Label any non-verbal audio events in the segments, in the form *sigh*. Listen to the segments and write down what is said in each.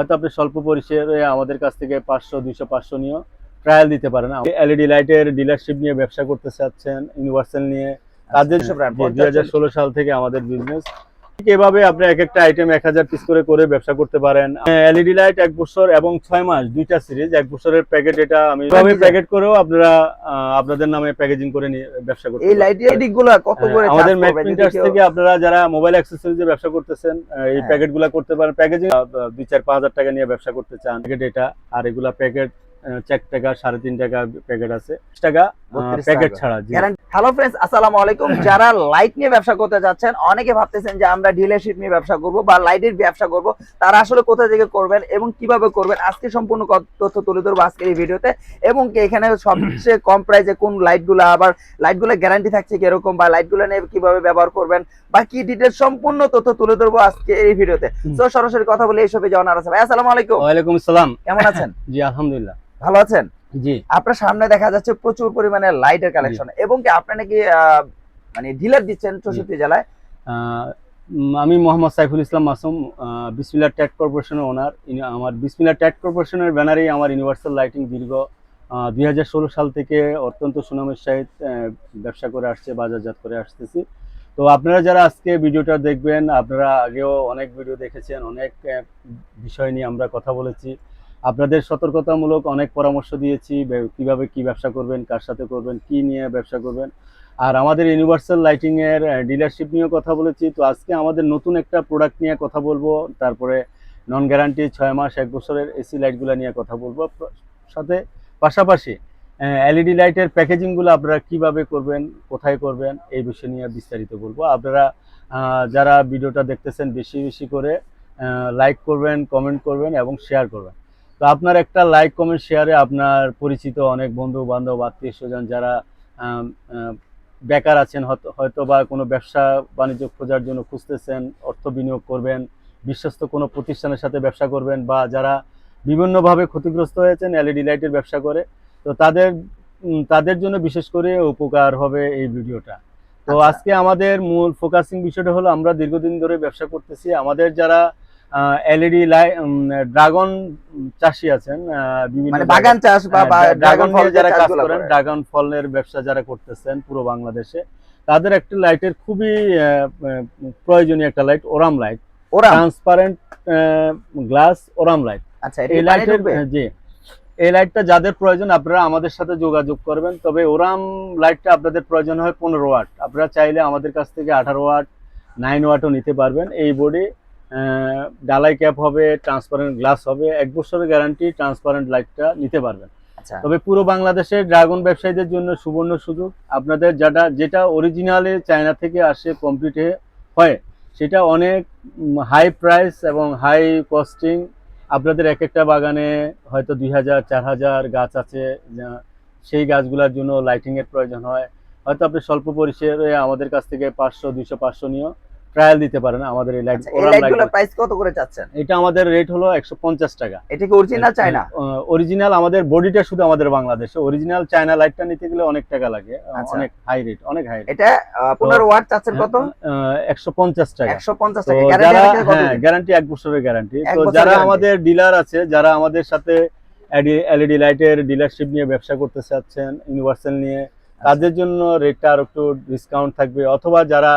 হয়তো আপনি স্বল্প পরিসরে আমাদের কাছ থেকে পাঁচশো দুইশো পাঁচশো নিয়েও ট্রায়াল দিতে পারেন। এলইডি লাইটের ডিলারশিপ নিয়ে ব্যবসা করতে চাচ্ছেন ইউনিভার্সাল নিয়ে তাদের আচ্ছা, দুই হাজার ষোলো সাল থেকে আমাদের বিজনেস এভাবে আপনি এক একটা আইটেম এক হাজার পিস করে করে ব্যবসা করতে পারেন। এলইডি লাইট এক বছর এবং ছয় মাস দুইটা সিরিজ এক বছরের প্যাকেট এটা আমি এভাবে প্যাকেট করেও আপনারা আপনাদের নামে প্যাকেজিং করে নিয়ে ব্যবসা করতে এই কত করে হ্যাঁ, আমাদের ম্যাক প্রিন্টার্স থেকে আপনারা যারা মোবাইল অ্যাক্সেসরিজে ব্যবসা করতেছেন এই। প্যাকেটগুলা করতে পারেন। প্যাকেজিং দুই চার পাঁচ হাজার টাকা নিয়ে ব্যবসা করতে চান। প্যাকেট এটা আর এগুলা প্যাকেট চার টাকা সাড়ে তিন টাকা প্যাকেট আছে। টাকা 32 প্যাকেট ছাড়া হ্যালো ফ্রেন্ডস আসসালামু আলাইকুম। *laughs* যারা লাইট নিয়ে ব্যবসা করতে যাচ্ছেন অনেকে ভাবতেছেন যে আমরা ডিলারশিপ নিয়ে ব্যবসা করব বা লাইটের ব্যবসা করব। তারা আসলে কোথা থেকে করবেন এবং কীভাবে করবেন আজকে সম্পূর্ণ তথ্য তুলে ধরবো আজকের এই ভিডিওতে এবং এখানে সবচেয়ে কম প্রাইসে কোন লাইটগুলো আবার লাইটগুলো গ্যারান্টি থাকছে কীরকম বা লাইটগুলো নিয়ে কীভাবে ব্যবহার করবেন বা কি ডিটেলস সম্পূর্ণ তথ্য তুলে ধরবো আজকে এই ভিডিওতে। তো। সরাসরি কথা বলে এইসবে জানার আছে ভাই। আসসালামু আলাইকুম। আসসালাম। কেমন আছেন? *laughs* জি আলহামদুলিল্লাহ। ভালো আছেন? জি। আপনার সামনে দেখা যাচ্ছে প্রচুর পরিমাণে লাইটের কালেকশন এবং কি আপনি নাকি মানে ডিলার দিচ্ছেন চৌষট্টি জেলায়? আমি মোহাম্মদ সাইফুল ইসলাম মাসুম বিসমিল্লা ট্যাট কর্পোরেশনের ওনার আমার বিসমিল্লা ট্যাট কর্পোরেশনের ব্যানারেই আমার ইউনিভার্সাল লাইটিং দীর্ঘ দুই হাজার ষোলো সাল থেকে অত্যন্ত সুনামের সহিত ব্যবসা করে আসছে বাজারজাত করে আসতেছি। তো আপনারা যারা আজকে ভিডিওটা দেখবেন আপনারা আগেও অনেক ভিডিও দেখেছেন অনেক বিষয় নিয়ে আমরা কথা বলেছি। আপনাদের সতর্কতামূলক অনেক পরামর্শ দিয়েছি কীভাবে কি ব্যবসা করবেন, কার সাথে করবেন, কি নিয়ে ব্যবসা করবেন। আর আমাদের ইউনিভার্সাল লাইটিং এর ডিলারশিপ নিয়েও কথা বলেছি। তো আজকে আমাদের নতুন একটা প্রোডাক্ট নিয়ে কথা বলব। তারপরে নন গ্যারান্টি ছয় মাস, এক বছরের এসি লাইটগুলো নিয়ে কথা বলব। সাথে পাশাপাশি এলইডি লাইটের প্যাকেজিংগুলো আপনারা কীভাবে করবেন, কোথায় করবেন, এই বিষয় নিয়ে বিস্তারিত বলব। আপনারা যারা ভিডিওটা দেখতেছেন, বেশি বেশি করে লাইক করবেন কমেন্ট করবেন এবং শেয়ার করবেন। তো আপনার একটা লাইক কমেন্ট শেয়ারে আপনার পরিচিত অনেক বন্ধু বান্ধব আত্মীয় স্বজন যারা বেকার আছেন হয়তো- বা কোনো ব্যবসা বাণিজ্য খোঁজার জন্য খুঁজতেছেন অর্থ বিনিয়োগ করবেন বিশ্বস্ত কোনো প্রতিষ্ঠানের সাথে ব্যবসা করবেন বা যারা বিভিন্নভাবে ক্ষতিগ্রস্ত হয়েছেন এলইডি লাইটের ব্যবসা করে তো তাদের তাদের জন্য বিশেষ করে উপকার হবে এই ভিডিওটা তো আচ্ছা। আজকে আমাদের মূল ফোকাসিং বিষয়টা হলো আমরা দীর্ঘদিন ধরে ব্যবসা করতেছি আমাদের যারা এলইডি লাই ড্রাগন চাষি আছেন বিভিন্ন মানে বাগান চাষ বা বা হ্যাঁ, ড্রাগন ফল যারা কাজ করেন ড্রাগন ফলের ব্যবসা যারা করতেছেন পুরো বাংলাদেশে তাদের একটা লাইটের খুবই প্রয়োজনীয় একটা লাইট ওরাম লাইট ট্রান্সপারেন্ট গ্লাস ওরাম লাইট আচ্ছা এই লাইটের জি। এই লাইটটা যাদের প্রয়োজন আপনারা আমাদের সাথে যোগাযোগ করবেন। তবে ওরাম লাইটটা আপনাদের প্রয়োজন হয় পনেরো ওয়াট আপনারা চাইলে আমাদের কাছ থেকে আঠারো ওয়াট নাইন ওয়াটও নিতে পারবেন। এই বোর্ডে ডালাই ক্যাপ হবে ট্রান্সপারেন্ট গ্লাস হবে এক বছরের গ্যারান্টি ট্রান্সপারেন্ট লাইটটা নিতে পারবেন। আচ্ছা। তবে পুরো বাংলাদেশে ড্রাগন ব্যবসায়ীদের জন্য সুবর্ণ সুযোগ। আপনাদের যেটা যেটা অরিজিনালে চায়না থেকে আসে কমপ্লিট হয় সেটা অনেক হাই প্রাইস এবং হাই কস্টিং আপনাদের এক একটা বাগানে হয়তো দুই হাজার চার হাজার গাছ আছে সেই গাছগুলোর জন্য লাইটিংয়ের প্রয়োজন হয়। হয়তো আপনি স্বল্প পরিসরে আমাদের কাছ থেকে পাঁচশো দুইশো পাঁচশো নিয়েও ট্রায়াল দিতে পারেন আমাদের এই লাইট আচ্ছা, এই প্রাইস কত করে চাচ্ছেন? এটা আমাদের রেট হলো একশো পঞ্চাশ টাকা। এটা কি অরিজিনাল চায়না অরিজিনাল আমাদের বডিটা শুধু আমাদের বাংলাদেশে। অরিজিনাল চায়না লাইটটা নিতে গেলে অনেক টাকা লাগে। আচ্ছা। অনেক হাই রেট অনেক হাই এটা পনেরো ওয়াট চাচ্ছেন কত? একশো পঞ্চাশ টাকা। একশো পঞ্চাশ তো টাকা। গ্যারান্টি কত হ্যাঁ গ্যারান্টি এক বছরের গ্যারান্টি তো যারা আমাদের ডিলার আছে যারা আমাদের সাথে এলইডি লাইটের ডিলারশিপ নিয়ে ব্যবসা করতে চাচ্ছেন ইউনিভার্সাল নিয়ে আচ্ছা। তাদের জন্য রেটটা আর একটু ডিসকাউন্ট থাকবে। অথবা যারা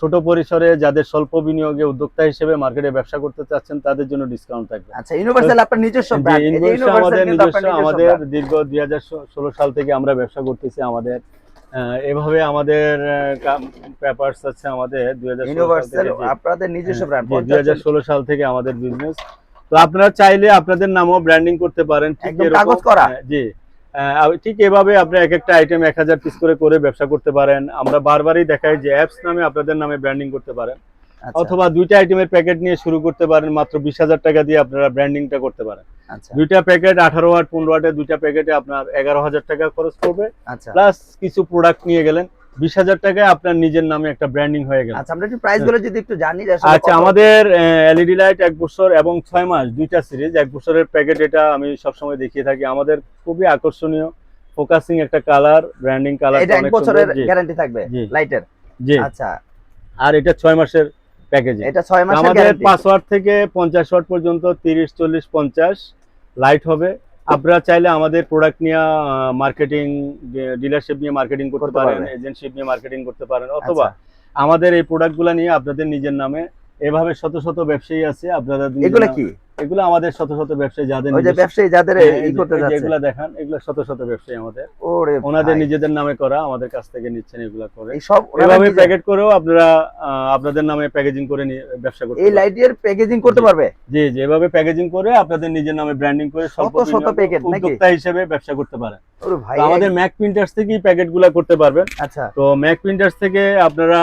ছোট পরিসরে যাদের স্বল্প বিনিয়োগে উদ্যোক্তা হিসেবে মার্কেটে ব্যবসা করতে চাচ্ছেন তাদের জন্য ডিসকাউন্ট থাকবে। আচ্ছা ইউনিভার্সাল আপনার নিজস্ব আমাদের নিজস্ব আমাদের দীর্ঘ দুই সাল থেকে আমরা ব্যবসা করতেছি আমাদের। এভাবে আমাদের পেপারস আছে আমাদের দুই ইউনিভার্সাল আপনাদের নিজস্ব ব্র্যান্ড দুই হাজার ষোলো সাল থেকে আমাদের বিজনেস তো আপনারা চাইলে আপনাদের নামও ব্র্যান্ডিং করতে পারেন ঠিক এরকম- কাগজ করা? হ্যাঁ, জি। ঠিক এভাবে আপনি এক একটা আইটেম এক হাজার পিস করে করে ব্যবসা করতে পারেন। আমরা বারবারই দেখাই যে অ্যাপস নামে আপনাদের নামে ব্র্যান্ডিং করতে পারেন। আচ্ছা, অথবা দুইটা আইটেমের প্যাকেট নিয়ে শুরু করতে পারেন মাত্র বিশ হাজার টাকা দিয়ে আপনারা ব্র্যান্ডিংটা করতে পারেন। আচ্ছা। দুইটা প্যাকেট আঠারো ওয়াট পনেরো ওয়াটের দুইটা প্যাকেটে আপনার এগারো হাজার টাকা খরচ করবে আচ্ছা। প্লাস কিছু প্রোডাক্ট নিয়ে গেলেন। বিশ হাজার টাকায় আপনার নিজের নামে একটা ব্র্যান্ডিং হয়ে গেল। আচ্ছা আমরা একটু প্রাইসগুলো যদি একটু জানি আচ্ছা আমাদের এলইডি লাইট এক বছর এবং ছয় মাস দুইটা সিরিজ এক বছরের প্যাকেট এটা আমি সবসময় দেখিয়ে থাকি। আমাদের খুবই আকর্ষণীয় ফোকাসিং একটা কালার ব্র্যান্ডিং কালার এটা এক বছরের গ্যারান্টি থাকবে। লাইটের জি। আচ্ছা। আর এটা ছয় মাসের প্যাকেজিং এটা ছয় মাসের আমাদের গ্যারান্টি পাঁচ ওয়াট থেকে পঞ্চাশ ওয়াট পর্যন্ত তিরিশ চল্লিশ পঞ্চাশ লাইট হবে। আপনারা চাইলে আমাদের প্রোডাক্ট নিয়ে মার্কেটিং ডিলারশিপ নিয়ে মার্কেটিং করতে পারেন। এজেন্টশিপ নিয়ে মার্কেটিং করতে পারেন অথবা আমাদের এই প্রোডাক্টগুলো নিয়ে আপনাদের নিজের নামে এভাবে শত শত ব্যবসায়ী আছে আপনারা এগুলো কি? এগুলো আমাদের শত শত ব্যবসায়ী যাদের ওই যে ব্যবসায়ী যাদের এই করতে যাচ্ছে। এগুলা দেখান এগুলো শত শত ব্যবসায়ী আমাদের। ওরে ওনাদের নিজেদের নামে করা আমাদের কাছ থেকে নিচ্ছেন এগুলা করে। এই সব এভাবে প্যাকেট করেও আপনারা আপনাদের নামে প্যাকেজিং করে নিয়ে ব্যবসা করতে এই লাইট লাইটের প্যাকেজিং করতে পারবে? জি জি এভাবে প্যাকেজিং করে আপনাদের নিজের নামে ব্র্যান্ডিং করে শত শত প্যাকেট নাকি? উদ্যোক্তা হিসেবে ব্যবসা করতে পারেন। ওরে ভাই আমাদের ম্যাক প্রিন্টার্স থেকেই প্যাকেটগুলো করতে পারবেন। আচ্ছা। তো ম্যাক প্রিন্টার্স থেকে আপনারা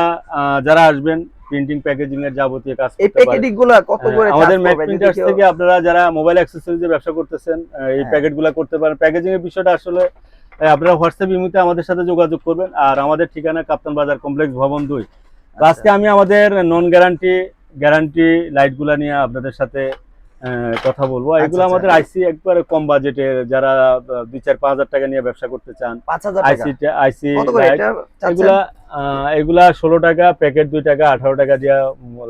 যারা আসবেন প্রিন্টিং প্যাকেজিং এর যাবতীয় কাজ এই করতে প্যাকেটিংগুলো কত হ্যাঁ, করে আমাদের ম্যাক? প্রিন্টার্স থেকে আপনারা যারা মোবাইল অ্যাক্সেসরিজ ব্যবসা করতেছেন এই। প্যাকেটগুলো করতে পারেন প্যাকেজিং এর বিষয়টা আসলে আপনারা হোয়াটসঅ্যাপ ইমুতে আমাদের সাথে যোগাযোগ করবেন আর আমাদের ঠিকানা কাপ্তান বাজার কমপ্লেক্স ভবন দুই আচ্ছা। আজকে আমি আমাদের নন গ্যারান্টি গ্যারান্টি লাইটগুলা নিয়ে আপনাদের সাথে কথা বলব। এগুলো আচ্ছা। আমাদের আইসি একবারে কম বাজেটের যারা দুই চার পাঁচ হাজার টাকা নিয়ে ব্যবসা করতে চান আইসি আইসি? এগুলা এগুলা ষোলো টাকা প্যাকেট দুই টাকা আঠারো টাকা দিয়া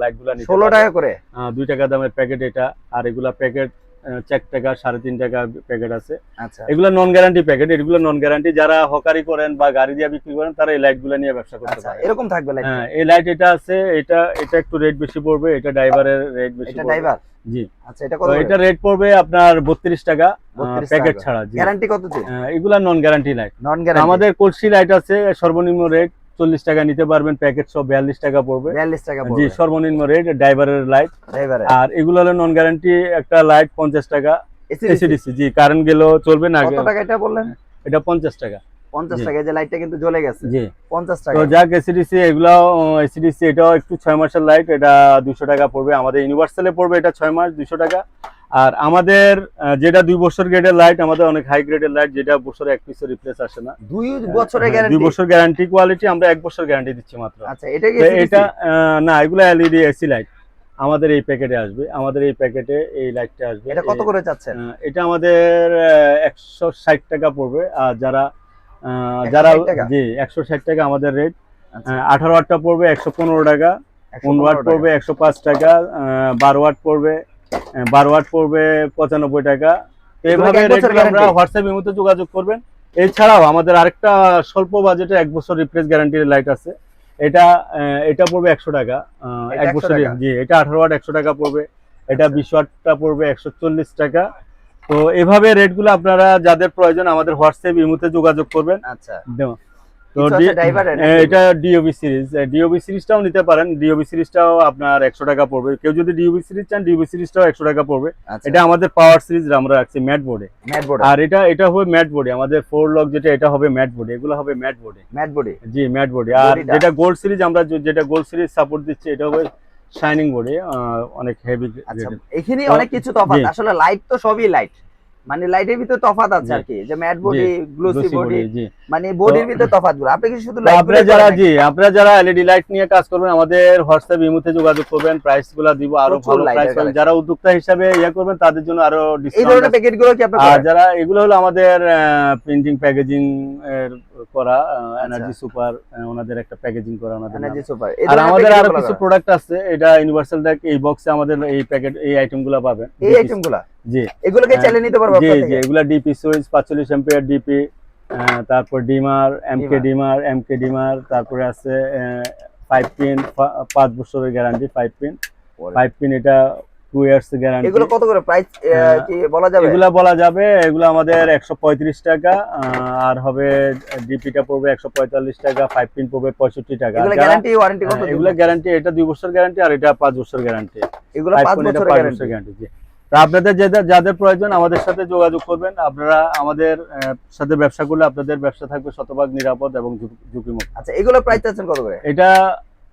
লাইটগুলা নিতে 16 পারবেন। টাকা করে? দুই টাকা দামের প্যাকেট এটা আর এগুলা প্যাকেট চার টাকা সাড়ে তিন টাকা প্যাকেট আছে। আচ্ছা। এগুলো নন গ্যারান্টি প্যাকেট এগুলো নন গ্যারান্টি যারা হকারি করেন বা গাড়ি দিয়ে বিক্রি করেন তারা এই লাইটগুলা নিয়ে ব্যবসা করতে আচ্ছা পারে এরকম থাকবে হ্যাঁ এই লাইট এটা আছে এটা এটা একটু রেট বেশি পড়বে এটা ড্রাইভারের রেট বেশি পড়বে। ড্রাইভার জি। আচ্ছা এটা কত এটা রেট পড়বে আপনার বত্রিশ টাকা 32 প্যাকেট ছাড়া জি। গ্যারান্টি কত দিন এগুলা non guarantee light non guarantee আমাদের কলসি লাইট আছে সর্বনিম্ন রেট চল্লিশ টাকা নিতে পারবেন প্যাকেট সব বিয়াল্লিশ টাকা পড়বে। 42 টাকা জি সর্বনিম্ন রেট ড্রাইভারের লাইট আর এগুলো হলো নন গ্যারান্টি একটা লাইট পঞ্চাশ টাকা। এসিডিসি জি কারেন্ট গেলেও চলবে না কত টাকা এটা বললেন? এটা পঞ্চাশ টাকা। 50 জি। টাকা যে লাইটটা কিন্তু জ্বলে গেছে। জি। 50 তো টাকা। যাক এসিডিসি এগুলো এসিডিসি এটাও একটু ছয় মাসের লাইট এটা দুশো টাকা পড়বে। আমাদের ইউনিভার্সালে পড়বে এটা ছয় মাস দুশো টাকা। আর আমাদের যেটা দুই বছর গ্রেডের লাইট আমাদের অনেক হাই গ্রেডের লাইট যেটা বছরে এক পিসের রিপ্লেস আসে না। দুই বছরের গ্যারান্টি দুই বছর গ্যারান্টি কোয়ালিটি আমরা এক বছর গ্যারান্টি দিচ্ছি মাত্র। আচ্ছা এটা কি এটা না এগুলো এলইডি এসি লাইট আমাদের এই প্যাকেটে আসবে। আমাদের এই প্যাকেটে এই লাইটটা আসবে। এটা কত করে চাচ্ছেন? এটা আমাদের একশো ষাট টাকা পড়বে। আর যারা 160 যারা জি একশো ষাট টাকা আমাদের রেট আচ্ছা। আঠারো ওয়াটটা পড়বে একশো পনেরো টাকা 115 পনেরো ওয়াট পড়বে একশো পাঁচ টাকা বারো ওয়াট পড়বে বারো ওয়াট পড়বে পঁচানব্বই টাকা। এইভাবে আমরা guarantee? হোয়াটসঅ্যাপ মতো যোগাযোগ করবেন। এছাড়াও আমাদের আরেকটা স্বল্প বাজেটে এক বছর রিপ্লেস গ্যারান্টির লাইট আছে। এটা এটা পড়বে একশো টাকা এক বছর জি এটা আঠারো ওয়াট একশো টাকা পড়বে। এটা আচ্ছা। বিশ ওয়াটটা পড়বে একশো চল্লিশ টাকা। তো এভাবে রেটগুলো আপনারা যাদের প্রয়োজন আমাদের হোয়াটসঅ্যাপ ইমুতে যোগাযোগ করবেন। আচ্ছা। তো নাকি? এটা ডিওবি সিরিজ ডিওবি সিরিজটাও নিতে পারেন। ডিওবি সিরিজটাও আপনার একশো টাকা পড়বে। কেউ যদি ডিওবি সিরিজ চান ডিওবি সিরিজটাও একশো টাকা পড়বে। আচ্ছা। এটা আমাদের পাওয়ার সিরিজ আমরা রাখছি ম্যাট বোর্ডে আর এটা এটা হবে ম্যাট বোর্ডে আমাদের ফোর লক যেটা এটা হবে ম্যাট বোর্ডে এগুলো হবে ম্যাট বোর্ডে ম্যাট বডি জি ম্যাট বোর্ডে আর যেটা গোল্ড সিরিজ আমরা যেটা গোল্ড সিরিজ সাপোর্ট দিচ্ছি এটা হবে শাইনিং বোর্ডে অনেক হেভি আচ্ছা এখানে অনেক কিছু তফাৎ। আসলে লাইট তো সবই লাইট মানে লাইটের ভিতরে তফাৎ আছে আর কি। যে ম্যাট বডি গ্লোসি বডি মানে বডির ভিতরে তফাৎ গুলো আপনি কি শুধু লাইট আপনারা যারা জি আপনারা যারা এলইডি লাইট নিয়ে কাজ করবেন আমাদের হোয়াটসঅ্যাপ ইমুতে যোগাযোগ করবেন প্রাইসগুলো দিব আরও ভালো প্রাইস যারা উদ্যোক্তা হিসাবে ইয়ে করবেন তাদের জন্য আরও ডিসকাউন্ট এই ধরনের প্যাকেটগুলো কি আপনি আর যারা এগুলো হলো আমাদের প্রিন্টিং প্যাকেজিং এর করা আচ্ছা। এনার্জি সুপার ওনাদের একটা প্যাকেজিং করা ওনাদের এনার্জি সুপার আর আমাদের আরও কিছু প্রোডাক্ট আছে এটা ইউনিভার্সাল ট্যাগ এই বক্সে আমাদের এই প্যাকেট এই আইটেমগুলা পাবেন। এই আইটেমগুলা? জি। এগুলোকে হ্যাঁ, চাইলে নিতে পারব জি জি এগুলা ডিপি সুইচ পাঁচচল্লিশ এম্পিয়ার ডিপি তারপর dimmer MK dimmer. MK dimmer তারপরে আছে ফাইভ পিন পাঁচ বছরের guarantee five pin five pin এটা টু ইয়ার্স গ্যারান্টি এগুলো কত করে প্রাইস হ্যাঁ, কি বলা যাবে? এগুলা বলা যাবে এগুলো আমাদের একশো পঁয়ত্রিশ টাকা আহ, আর হবে ডিপিটা পড়বে একশো পঁয়তাল্লিশ টাকা ফাইভ পিন পড়বে পঁয়ষট্টি টাকা। এগুলো গ্যারান্টি ওয়ারেন্টি কত হ্যাঁ, এগুলা গ্যারান্টি এটা দুই বছর গ্যারান্টি আর এটা পাঁচ বছর গ্যারান্টি এগুলো পাঁচ বছরের গ্যারান্টি জি। আপনাদের যাদের যাদের প্রয়োজন আমাদের সাথে যোগাযোগ করবেন। আপনারা আমাদের সাথে ব্যবসা করলে আপনাদের ব্যবসা থাকবে শতভাগ নিরাপদ এবং ঝুঁকিমুক্ত। আচ্ছা এগুলো প্রাইস চাচ্ছেন কত করে? এটা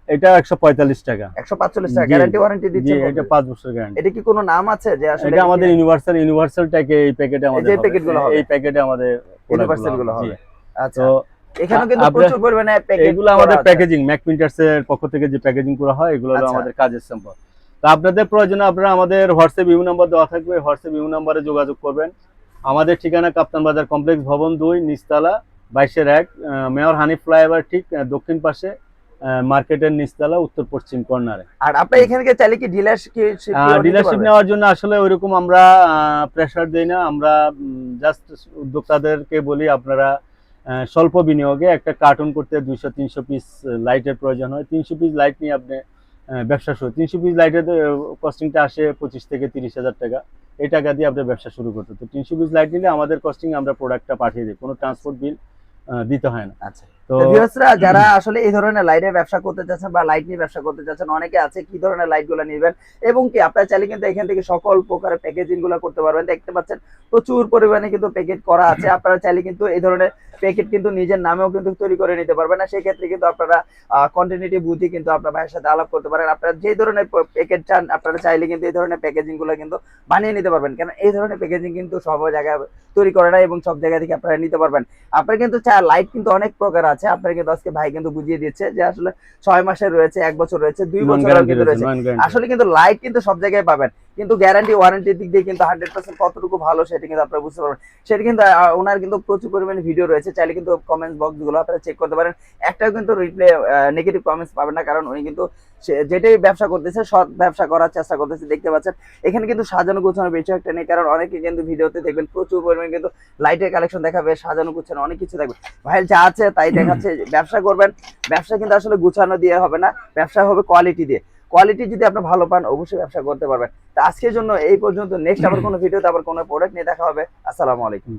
এটা একশো পঁয়তাল্লিশ টাকা। একশো পাঁচচল্লিশ টাকা গ্যারান্টি ওয়ারেন্টি জি দিচ্ছেন এটা কত? পাঁচ বছর গ্যারান্টি এটা কি কোনো নাম আছে যে আসলে এটা আমাদের ইউনিভার্সাল ইউনিভার্সাল ট্যাগে এই প্যাকেটে আমাদের হবে। প্যাকেটগুলো হবে। এই প্যাকেটে আমাদের ইউনিভার্সালগুলো হবে। আচ্ছা এখানে কিন্তু প্রচুর পরিমাণে প্যাকেট এগুলো আমাদের প্যাকেজিং ম্যাক প্রিন্টার্স এর পক্ষ থেকে যে প্যাকেজিং করা হয় এগুলো আচ্ছা। আমাদের কাজের স্যাম্পল তো আপনাদের প্রয়োজনে আপনারা আমাদের হোয়াটসঅ্যাপ ইউ নাম্বার দেওয়া থাকবে। হোয়াটসঅ্যাপ ইউ নাম্বারে যোগাযোগ করবেন। আমাদের ঠিকানা কাপ্তান বাজার কমপ্লেক্স ভবন দুই নিচতলা বাইশের এক মেয়র হানিফ ফ্লাইওভার ঠিক দক্ষিণ পাশে মার্কেটের নিচতলা উত্তর পশ্চিম কর্নারে। আর আপনি এখান চাইলে কি ডিলারশিপ ডিলারশিপ নেওয়ার জন্য আসলে ওইরকম আমরা প্রেসার দেই না। আমরা জাস্ট উদ্যোক্তাদেরকে বলি আপনারা স্বল্প বিনিয়োগে একটা কার্টুন করতে দুইশো তিনশো পিস লাইটের প্রয়োজন হয়। তিনশো পিস লাইট নিয়ে আপনি ব্যবসা শুরু। তিনশো পিস লাইটের কস্টিংটা আসে পঁচিশ থেকে তিরিশ হাজার টাকা। এই টাকা দিয়ে আপনার ব্যবসা শুরু করতে। তো তিনশো পিস লাইট নিলে আমাদের কস্টিং আমরা প্রোডাক্টটা পাঠিয়ে দিই। কোনো ট্রান্সপোর্ট বিল দিতে হয় না। আচ্ছা। যারা আসলে এই ধরনের লাইটের ব্যবসা করতে চাচ্ছেন বা লাইট নিয়ে ব্যবসা করতে চাচ্ছেন অনেকে আছে কি ধরনের লাইটগুলো নেবেন? এবং কি আপনারা চাইলে কিন্তু এখান থেকে সকল প্রকারের প্যাকেজিংগুলো করতে পারবেন। দেখতে পাচ্ছেন প্রচুর পরিমাণে কিন্তু প্যাকেট করা আছে। আপনারা চাইলে কিন্তু এই ধরনের প্যাকেট কিন্তু নিজের নামেও কিন্তু তৈরি করে নিতে পারবেন। না সেক্ষেত্রে কিন্তু আপনারা কন্টিনিউটি বুঝি কিন্তু আপনার ভাইয়ের সাথে আলাপ করতে পারেন। আপনারা যে ধরনের প্যাকেট চান আপনারা চাইলে কিন্তু এই ধরনের প্যাকেজিংগুলো কিন্তু বানিয়ে নিতে পারবেন। কারণ এই ধরনের প্যাকেজিং কিন্তু সব জায়গায় তৈরি করে না এবং সব জায়গা থেকে আপনারা নিতে পারবেন। আপনার কিন্তু লাইট কিন্তু অনেক প্রকার আছে। আপনার কিন্তু আজকে ভাই কিন্তু বুঝিয়ে দিচ্ছে যে আসলে ছয় মাসে রয়েছে এক বছর রয়েছে দুই বছর কিন্তু রয়েছে। আসলে কিন্তু লাইট কিন্তু সব জায়গায় পাবেন। কিন্তু গ্যারান্টি ওয়ারেন্টির দিক দিয়ে কিন্তু হান্ড্রেড পার্সেন্ট কতটুকু ভালো সেটা কিন্তু আপনারা বুঝতে পারবেন। সেটা কিন্তু ওনার কিন্তু প্রচুর পরিমাণে ভিডিও রয়েছে, চাইলে কিন্তু কমেন্টস বক্সগুলো আপনারা চেক করতে পারেন। একটাও কিন্তু রিপ্লে নেগেটিভ কমেন্টস পাবেন না, কারণ উনি কিন্তু যেটাই ব্যবসা করতেছে, সৎ ব্যবসা করার চেষ্টা করতেছে, দেখতে পাচ্ছেন। এখানে কিন্তু সাজানো গোছানো বেশি একটা নেই, কারণ অনেকে কিন্তু ভিডিওতে দেখবেন প্রচুর পরিমাণে কিন্তু লাইটের কালেকশন দেখাবে, সাজানো গুছানো অনেক কিছু দেখবে। ভাই যা আছে তাই দেখাচ্ছে, ব্যবসা করবেন। ব্যবসা কিন্তু আসলে গুছানো দিয়ে হবে না, ব্যবসা হবে কোয়ালিটি দিয়ে। কোয়ালিটি যদি আপনি ভালো পান অবশ্যই ব্যবসা করতে পারবেন। তো আজকের জন্য এই পর্যন্ত। নেক্সট আবার *clears throat* কোনো ভিডিওতে আবার কোনো প্রোডাক্ট নিয়ে দেখা হবে। আসসালামু আলাইকুম।